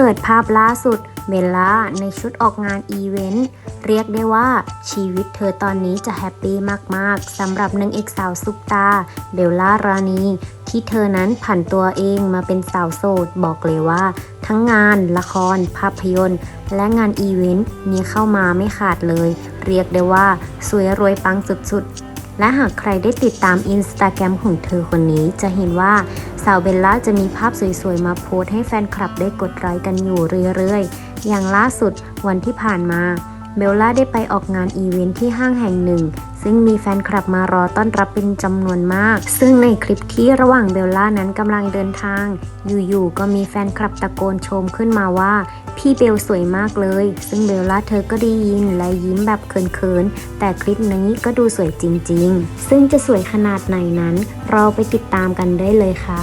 เปิดภาพล่าสุดเบลล่าในชุดออกงานอีเวนต์เรียกได้ว่าชีวิตเธอตอนนี้จะแฮปปี้มาก ๆสำหรับนางเอกสาวซุปตาเบลล่ารานี ที่เธอนั้นผันตัวเองมาเป็นสาวโสด บอกเลยว่า ทั้งงานละคร ภาพยนตร์ และงานอีเวนต์มีเข้ามาไม่ขาดเลย เรียกได้ว่า สวยรวยปังสุด ๆ และหากใครได้ติดตามอินสตาแกรมของเธอคนนี้จะเห็นว่าาวเบลล่าจะมีภาพสวยๆ มาโพสต์ให้แฟนคลับได้กดไลค์กันอยู่เรื่อยๆ อย่างล่าสุดวันที่ผ่านมา เบลล่าได้ไปออกงานอีเวนท์ที่ห้างแห่งหนึ่ง ซึ่งมีแฟนคลับมารอต้อนรับเป็นจำนวนมาก ซึ่งในคลิปที่ระหว่างเบลล่านั้นกำลังเดินทาง อยู่ๆก็มีแฟนคลับตะโกนชมขึ้นมาว่า พี่เบลสวยมากเลย ซึ่งเบลล่าเธอก็ได้ยินและยิ้มแบบเขินๆ แต่คลิปนี้ก็ดูสวยจริงๆ ซึ่งจะสวยขนาดไหนนั้น เราไปติดตามกันได้เลยค่ะ